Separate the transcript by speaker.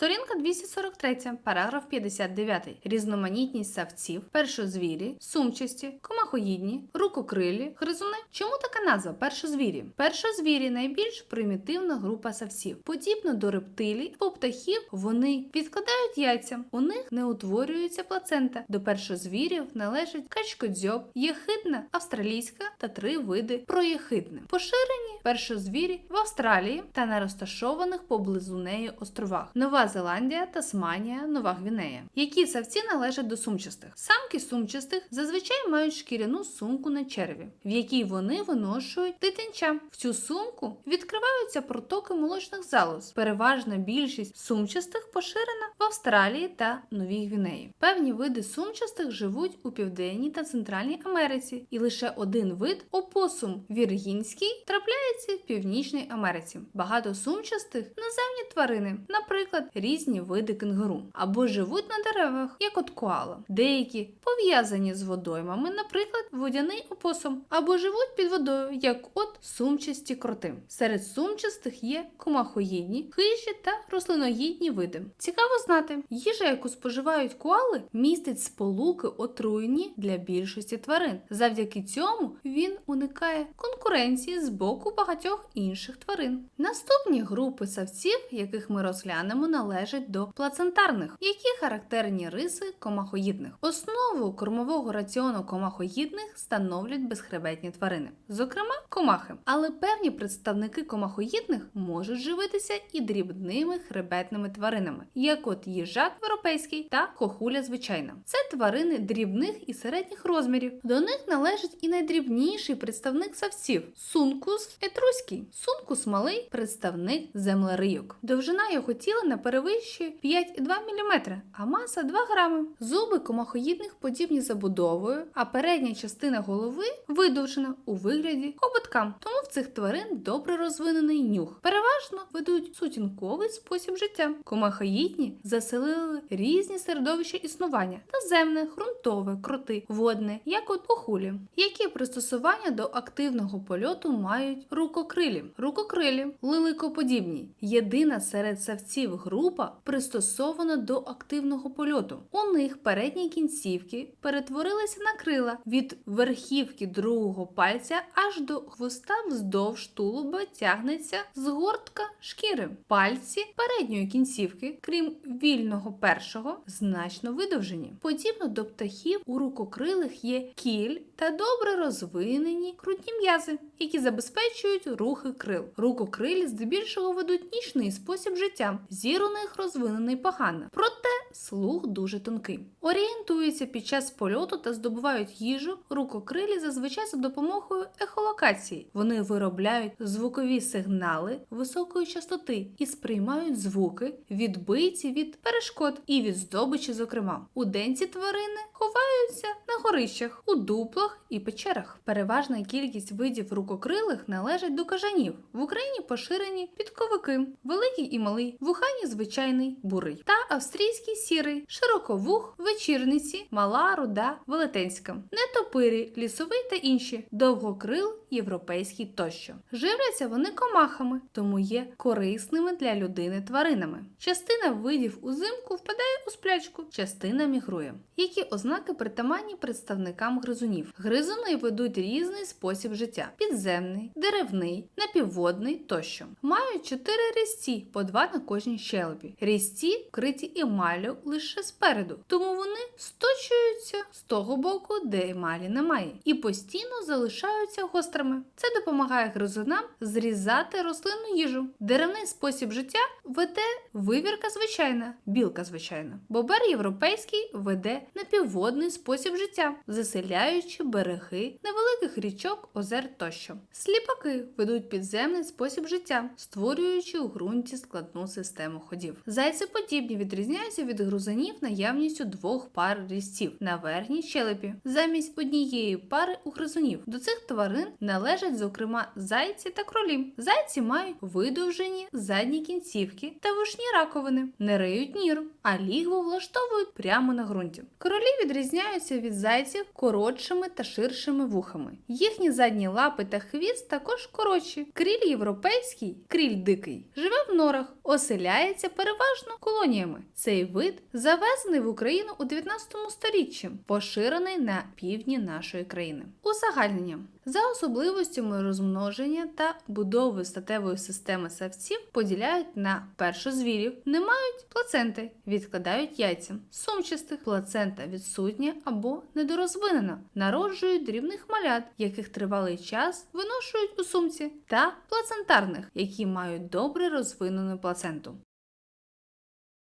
Speaker 1: Сторінка 243, параграф 59. Різноманітність савців, першозвірі, сумчасті, комахоїдні, рукокрилі, гризуни. Чому така назва першозвірі? Першозвірі найбільш примітивна група савців. Подібно до рептилій, по птахів вони відкладають яйця. У них не утворюється плацента. До першозвірів належать качкодзьоб, єхидна, австралійська та три види проєхидне. Поширені першозвірі в Австралії та на розташованих поблизу неї островах Нова Зеландія, Тасманія, Нова Гвінея. Які савці належать до сумчастих? Самки сумчастих зазвичай мають шкіряну сумку на черві, в якій вони виношують дитинча. В цю сумку відкриваються протоки молочних залоз. Переважна більшість сумчастих поширена в Австралії та Новій Гвінеї. Певні види сумчастих живуть у південній та центральній Америці, і лише один вид опосум віргінський трапляється в Північній Америці. Багато сумчастих наземні тварини, наприклад, різні види кенгуру, або живуть на деревах, як от коала. Деякі пов'язані з водоймами, наприклад, водяний опосум, або живуть під водою, як от сумчасті кроти. Серед сумчастих є комахоїдні, хижі та рослиноїдні види. Цікаво знати, їжа, яку споживають коали, містить сполуки отруйні для більшості тварин. Завдяки цьому він уникає конкуренції з боку багатьох інших тварин. Наступні групи савців, яких ми розглянемо, належать до плацентарних, які характерні риси комахоїдних. Основу кормового раціону комахоїдних становлять безхребетні тварини, зокрема комахи. Але певні представники комахоїдних можуть живитися і дрібними хребетними тваринами, як от їжак європейський та кохуля звичайна. Це тварини дрібних і середніх розмірів. До них належить і найдрібніший представник савців сункус етруський. Сункус малий представник землерийок. Довжина його тіла не перевищує 5,2 мм, а маса 2 грами. Зуби комахоїдних подібні забудовою, а передня частина голови видовжена у вигляді хоботка. Тому в цих тварин добре розвинений нюх. Переважно ведуть сутінковий спосіб життя. Комахоїдні заселили різні середовища існування: наземне, ґрунтове, кроти, водне, як от охулі. Які пристосування до активного польоту мають рукокрилі? Рукокрилі лиликоподібні. Єдина серед савців група пристосована до активного польоту. У них передні кінцівки перетворилися на крила від верхівки другого пальця аж до хвоста вздовж тулуба тягнеться згортка шкіри. Пальці передньої кінцівки, крім вільного першого, значно видовжені. Подібно до птахів, у рукокрилих є кіль та добре розвинені крутні м'язи, які забезпечують рухи крил. Рукокрилі здебільшого ведуть нічний спосіб життя. Зір у них розвинений погано, проте слух дуже тонкий. Орієнтуються під час польоту та здобувають їжу. Рукокрилі зазвичай за допомогою ехолокації. Вони виробляють звукові сигнали високої частоти і сприймають звуки, відбиті від перешкод і від здобичі, зокрема. У день ці тварини ховаються на горищах, у дуплах і печерах. Переважна кількість видів рукокрилих належить до кажанів. В Україні поширені підковики, великий і малий, вухані звичайний, бурий та австрійський сірий, широковух, вечірниці, мала, руда, велетенська, нетопирі, лісовий та інші, довгокрил, європейський тощо. Живляться вони комахами, тому є корисними для людини тваринами. Частина видів узимку впадає у сплячку, частина мігрує. Які ознаки притаманні представникам гризунів? Гризуни ведуть різний спосіб життя: підземний, деревний, напівводний тощо. Мають чотири різці, по два на кожній щелепі. Різці вкриті емаллю лише спереду, тому вони сточуються з того боку, де емалі немає, і постійно залишаються гострими. Це допомагає гризунам зрізати рослинну їжу. Деревний спосіб життя веде вивірка звичайна, білка звичайна. Бобер європейський веде напівводний спосіб життя, заселяючи береги невеликих річок, озер тощо. Сліпаки ведуть підземний спосіб життя, створюючи у ґрунті складну систему ходів. Зайцеподібні відрізняються від грузанів наявністю двох пар різців на верхній щелепі, замість однієї пари у гризунів. До цих тварин належать, зокрема, зайці та кролі. Зайці мають видовжені задні кінцівки та вушні раковини, не риють нір, а лігво влаштовують прямо на ґрунті. Кролі відрізняються від зайців коротшими та ширшими вухами. Їхні задні лапи та хвіст також коротші. Кріль європейський, кріль дикий, живе в норах, оселяється переважно колоніями. Цей вид завезений в Україну у 19 сторіччі, поширений на півдні нашої країни. Узагальнення за особливостями розмноження та будови статевої системи савців поділяють на першозвірів, не мають плаценти, відкладають яйця, сумчастих плацента відсутня або недорозвинена, народжують дрібних малят, яких тривалий час виношують у сумці, та плацентарних, які мають добре розвинену плаценту.